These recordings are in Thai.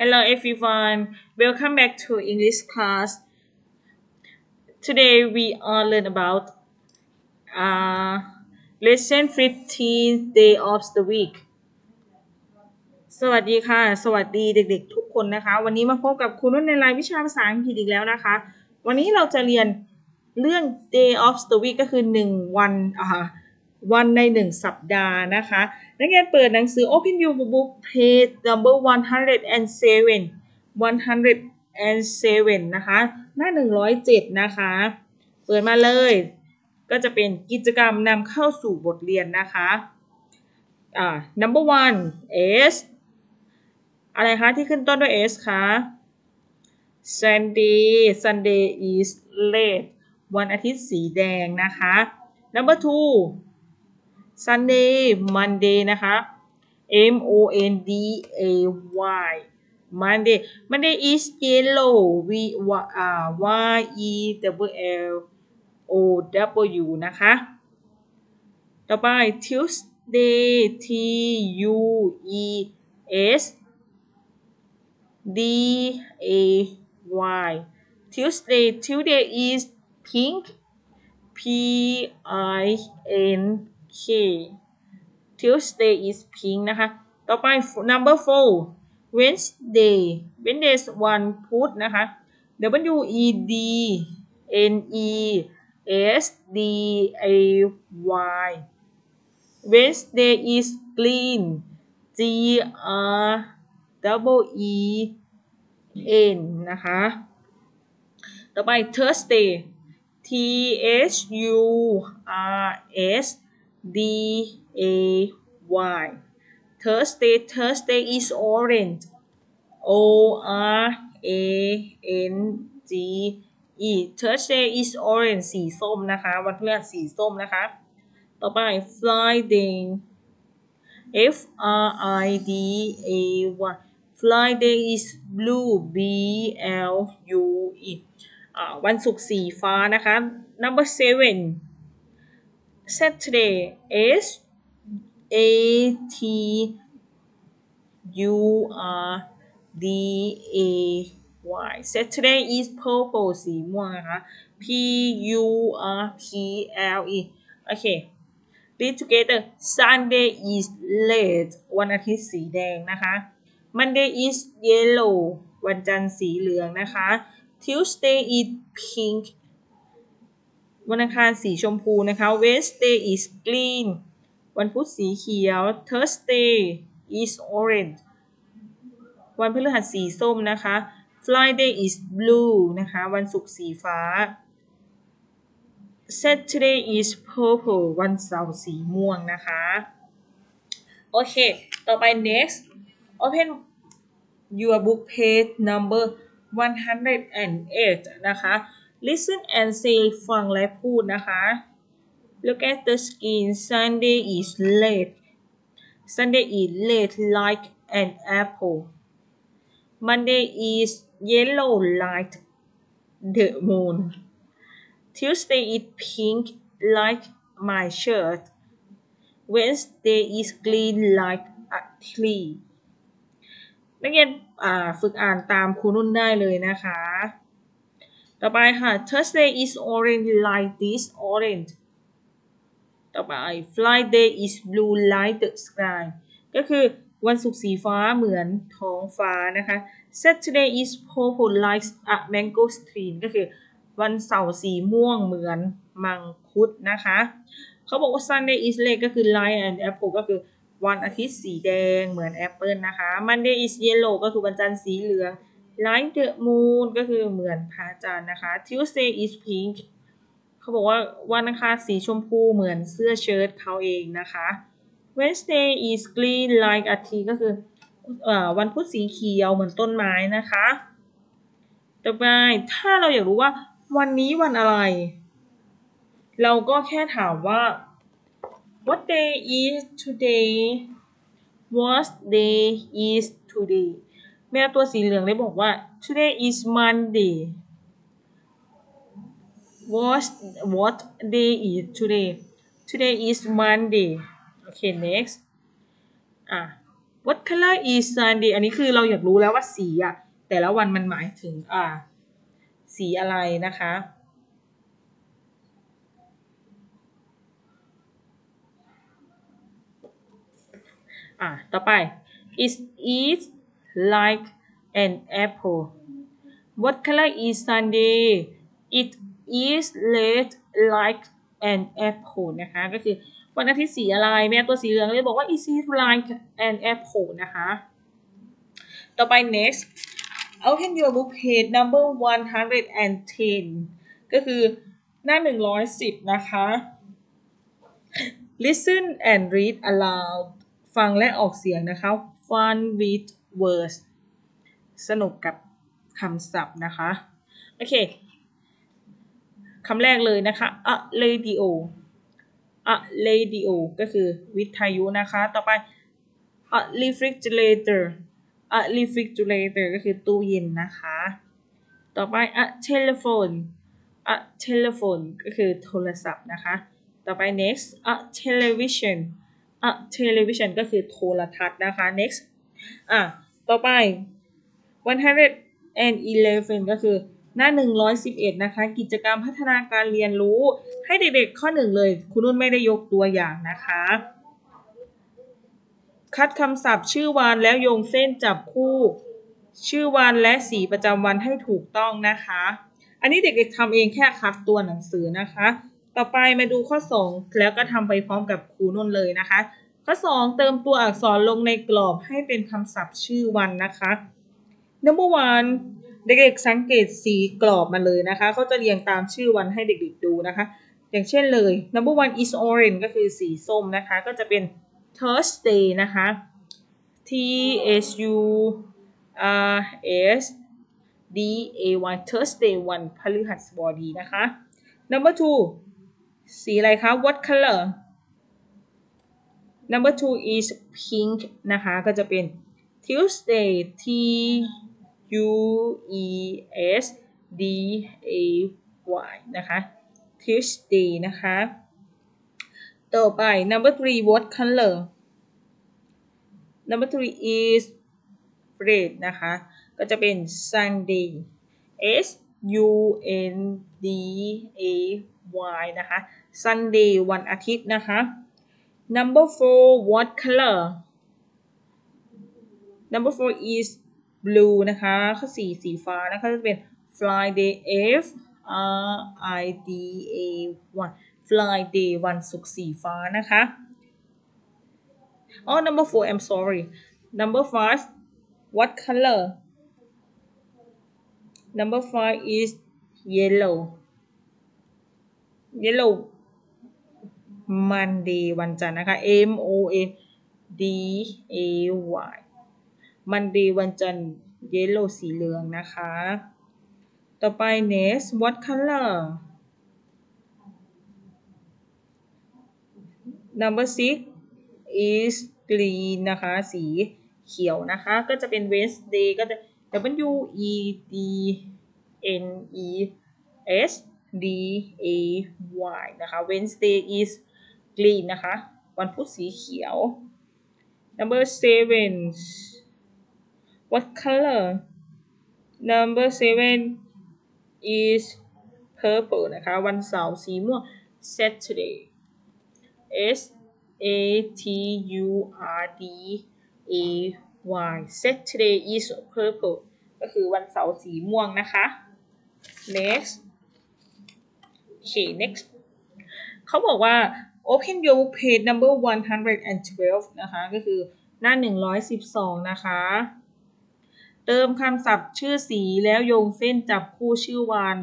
Hello everyone, welcome back to English class. Today we are learn about uh, lesson 15 day of the week. สวัสดีค่ะ สวัสดีเด็กๆทุกคนนะคะ วันนี้มาพบกับครูนุ่นในรายวิชาภาษาอังกฤษอีกแล้วนะคะ วันนี้เราจะเรียนเรื่อง day of the week ก็คือ 1 วันอ่า วันใน 1 สัปดาห์นะคะ นักเรียนเปิดหนังสือ Open Your Book page number 107 107 นะคะ หน้า 107 นะคะ เปิดมาเลย ก็จะเป็นกิจกรรมนำเข้าสู่บทเรียนนะคะ อ่า number one S อะไรคะที่ขึ้นต้นด้วย S คะ Sunday Sunday is late วันอาทิตย์สีแดงนะคะ number two Sunday Monday นะคะ M O N D A Y Monday Monday is yellow V Y E W L O W นะคะ ต่อไป Tuesday T U E S D A Y Tuesday Tuesday is pink P I N K Tuesday is pink นะคะ ต่อไป number four Wednesday Wednesday วันพุธนะคะ W E D N E S D A Y Wednesday is green G R double E N นะคะ ต่อไป Thursday T H U R S D A Y Thursday Thursday is orange O R A N G E Thursday is orange สีส้มนะคะ วันพฤหัสสีส้มนะคะ ต่อไป Friday F R I D A Y Friday is blue B L U E อ่าวันศุกร์สีฟ้านะคะ number seven Saturday S A T U R D A Y Saturday is purple สีม่วงนะคะ P U R P L E โอเค read together Sunday is red วันอาทิตย์สีแดงนะคะ Monday is yellow วันจันทร์สีเหลืองนะคะ Tuesday is pink วันอังคารสีชมพูนะคะ Wednesday is green วันพุธสีเขียว Thursday is orange วันพฤหัสสีส้มนะคะ Friday is blue นะคะ วันศุกร์สีฟ้า Saturday is purple วันเสาร์สีม่วงนะคะ โอเค ต่อไป next open your book page number 108นะคะ listen and say ฟังและพูดนะคะ look at the screen Sunday is late Sunday is late like an apple Monday is yellow like the moon Tuesday is pink like my shirt Wednesday is green like a tree นักเรียนฝึกอ่านตามครูนุ่นได้เลยนะคะ ต่อไปค่ะ Thursday is orange like this orange ต่อไป Friday is blue like the sky ก็คือวันศุกร์สีฟ้าเหมือนท้องฟ้านะคะ Saturday is purple like a mangosteen ก็คือวันเสาร์สีม่วงเหมือนมังคุดนะคะ เขาบอกว่า Sunday is red ก็คือ like an apple ก็คือวันอาทิตย์สีแดงเหมือนแอปเปิลนะคะ Monday is yellow ก็คือวันจันทร์สีเหลือง like the moon ก็คือเหมือนพระจันทร์นะคะ Tuesday is pink เขาบอกว่าวันอังคารสีชมพูเหมือนเสื้อเชิ้ตเขาเองนะคะ Wednesday is green like a tree ก็คืออวันพุธสีเขียวเหมือนต้นไม้นะคะ ต่อไปถ้าเราอยากรู้ว่าวันนี้วันอะไร เราก็แค่ถามว่า What day is today What day is today แม่ตัวสีเหลืองเลยบอกว่า today is Monday What what day is today Today is Monday Okay next อะ What color is Sunday อันนี้คือเราอยากรู้แล้วว่าสีอะแต่ละวันมันหมายถึงอ่า สีอะไรนะคะ อะ ต่อไป is it like an apple what color is Sunday it is red like an apple นะคะก็คือวันอาทิตย์สีอะไรแม่ตัวสีเหลืองเลยบอกว่า is it like an apple นะคะ ต่อไป next open your book page number 110 ก็คือหน้า 110 นะคะ listen and read aloud ฟังและออกเสียงนะคะ fun with words สนุกกับคำศัพท์นะคะ โอเคคำแรกเลยนะคะ a radio a radio ก็คือวิทยุนะคะ ต่อไป a refrigerator a refrigerator ก็คือตู้เย็นนะคะ ต่อไป a telephone a telephone ก็คือโทรศัพท์นะคะ ต่อไป next a television a television ก็คือโทรทัศน์นะคะ next อะ ต่อไป111ก็คือหน้า 111 นะคะ กิจกรรมพัฒนาการเรียนรู้ ให้เด็กๆข้อหนึ่งเลย คุณนุ่นไม่ได้ยกตัวอย่างนะคะ คัดคำศัพท์ชื่อวันแล้วโยงเส้นจับคู่ ชื่อวันและสีประจำวันให้ถูกต้องนะคะ อันนี้เด็กๆทำเองแค่คัดตัวหนังสือนะคะ ต่อไปมาดูข้อ 2 แล้วก็ทำไปพร้อมกับครูนุ่นเลยนะคะ ข้อ2เติมตัวอักษรลงในกรอบให้เป็นคำศัพท์ชื่อวันนะคะ number one เด็กๆสังเกตสีกรอบมาเลยนะคะเขาจะเรียงตามชื่อวันให้เด็กๆดูนะคะ อย่างเช่นเลย number one is orange ก็คือสีส้มนะคะ ก็จะเป็น Thursday นะคะ T H U R S D A Y Thursday วันพฤหัสบดีนะคะ number two สีอะไรคะ what color number two is pink นะคะ ก็จะเป็น Tuesday T U E S D A Y นะคะ Tuesday นะคะ ต่อไป number three what color number three is red นะคะ ก็จะเป็น Sunday S U N D A Y นะคะ Sunday วันอาทิตย์นะคะ number four what color number four is blue นะคะข้อสี่สีฟ้านะคะ จะเป็น Friday F R I D A Y Friday วันศุกร์สีฟ้านะคะอ๋อ number four I'm sorry number five what color number five is yellow yellow Monday วันจันทร์นะคะ M O N D A Y Monday วันจันทร์ yellow สีเหลืองนะคะ ต่อไป next what color number six is green นะคะ สีเขียวนะคะ ก็จะเป็น Wednesday ก็จะ W E D N E S D A Y นะคะ Wednesday is green นะคะ วันพุธสีเขียว number seven what color number seven is purple นะคะ วันเสาร์สีม่วง Saturday S A T U R D A Y Saturday is purple ก็คือวันเสาร์สีม่วงนะคะ next โอเค next เขาบอกว่า open your book page number 112 นะคะ ก็คือหน้า 112 นะคะ เติมคำศัพท์ชื่อสีแล้วโยงเส้นจับคู่ชื่อวัน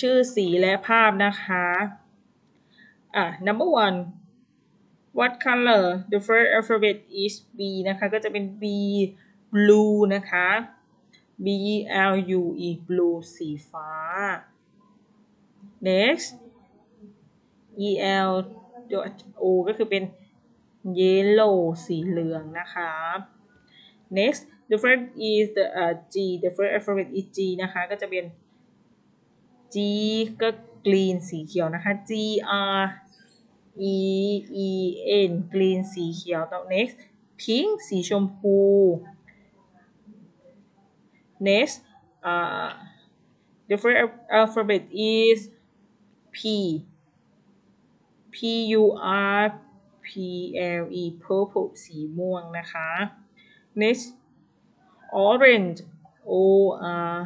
ชื่อสีและภาพนะคะอะ number one what color the first alphabet is B นะคะ ก็จะเป็น B blue นะคะ B L U E blue สีฟ้า next E L O ก็คือเป็น yellow สีเหลืองนะคะ next the first is the uh, G the first alphabet is G นะคะ ก็จะเป็น G ก็ green สีเขียวนะคะ G R E E N green สีเขียวต่อ next pink สีชมพู next uh, the first alphabet is P P U R P L E purple สีม่วงนะคะ next orange O R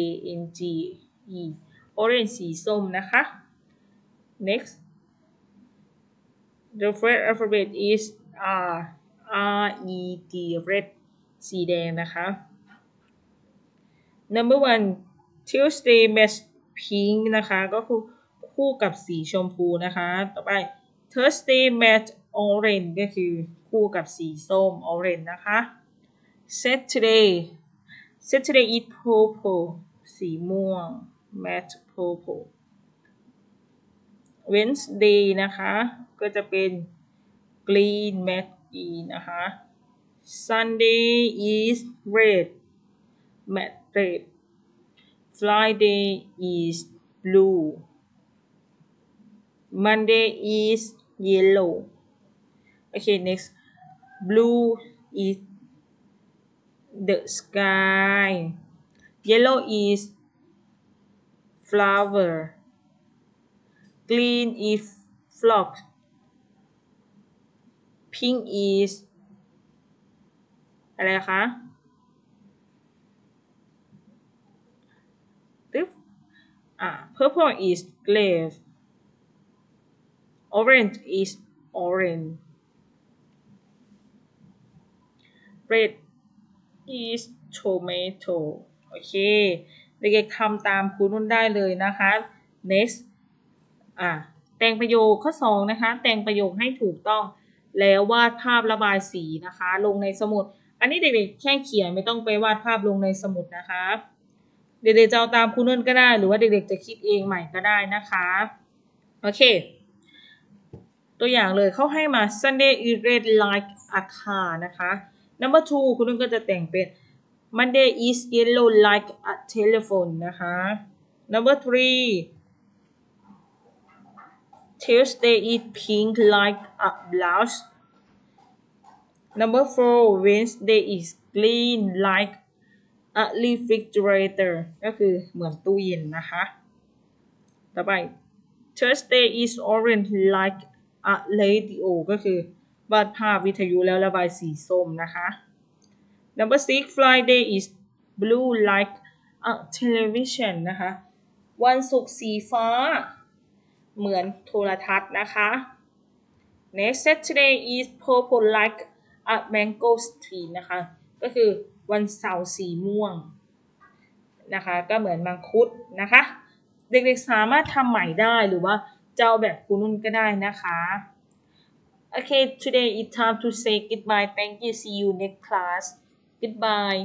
A N G E orange สีส้มนะคะ next the first alphabet is R R E D red สีแดงนะคะ number one Tuesday match pink นะคะ ก็คือ คู่กับสีชมพูนะคะ ต่อไป Thursday match orange ก็คือคู่กับสีส้ม orange นะคะ Saturday Saturday is purple สีม่วง match purple Wednesday นะคะ ก็จะเป็น green match green นะคะ Sunday is red match red Friday is blue Monday is yellow okay next blue is the sky yellow is flower green is flock pink is อะไรคะตึ๊บอ่า purple is glaive orange is orange red is tomato โอเค เด็กๆทำตามครูนุ่นได้เลยนะคะ next อะแต่งประโยคข้อสองนะคะ แต่งประโยคให้ถูกต้อง แล้ววาดภาพระบายสีนะคะ ลงในสมุด อันนี้เด็กๆแค่เขียนไม่ต้องไปวาดภาพลงในสมุดนะคะ เด็กๆจะเอาตามครูนุ่นก็ได้ หรือว่าเด็กๆจะคิดเองใหม่ก็ได้นะคะ โอเค ตัวอย่างเลยเขาให้มา Sunday is red like a car นะคะ number two คุณนุ่นก็จะแต่งเป็น Monday is yellow like a telephone นะคะ number three Tuesday is pink like a blouse number four Wednesday is green like a refrigerator ก็คือเหมือนตู้เย็นนะคะ ต่อไป Thursday is orange like a radio ก็คือวาดภาพวิทยุแล้วระบายสีส้มนะคะ Number six Friday is blue like a television นะคะ วันศุกร์สีฟ้า เหมือนโทรทัศน์นะคะ Next Saturday is purple like a mango tree นะคะ ก็คือวันเสาร์สีม่วงนะคะ ก็เหมือนมังคุดนะคะ เด็กๆสามารถทำใหม่ได้หรือว่า จะเอาแบบคุณนุ่นก็ได้นะคะ Okay today it's time to say goodbye thank you see you next class goodbye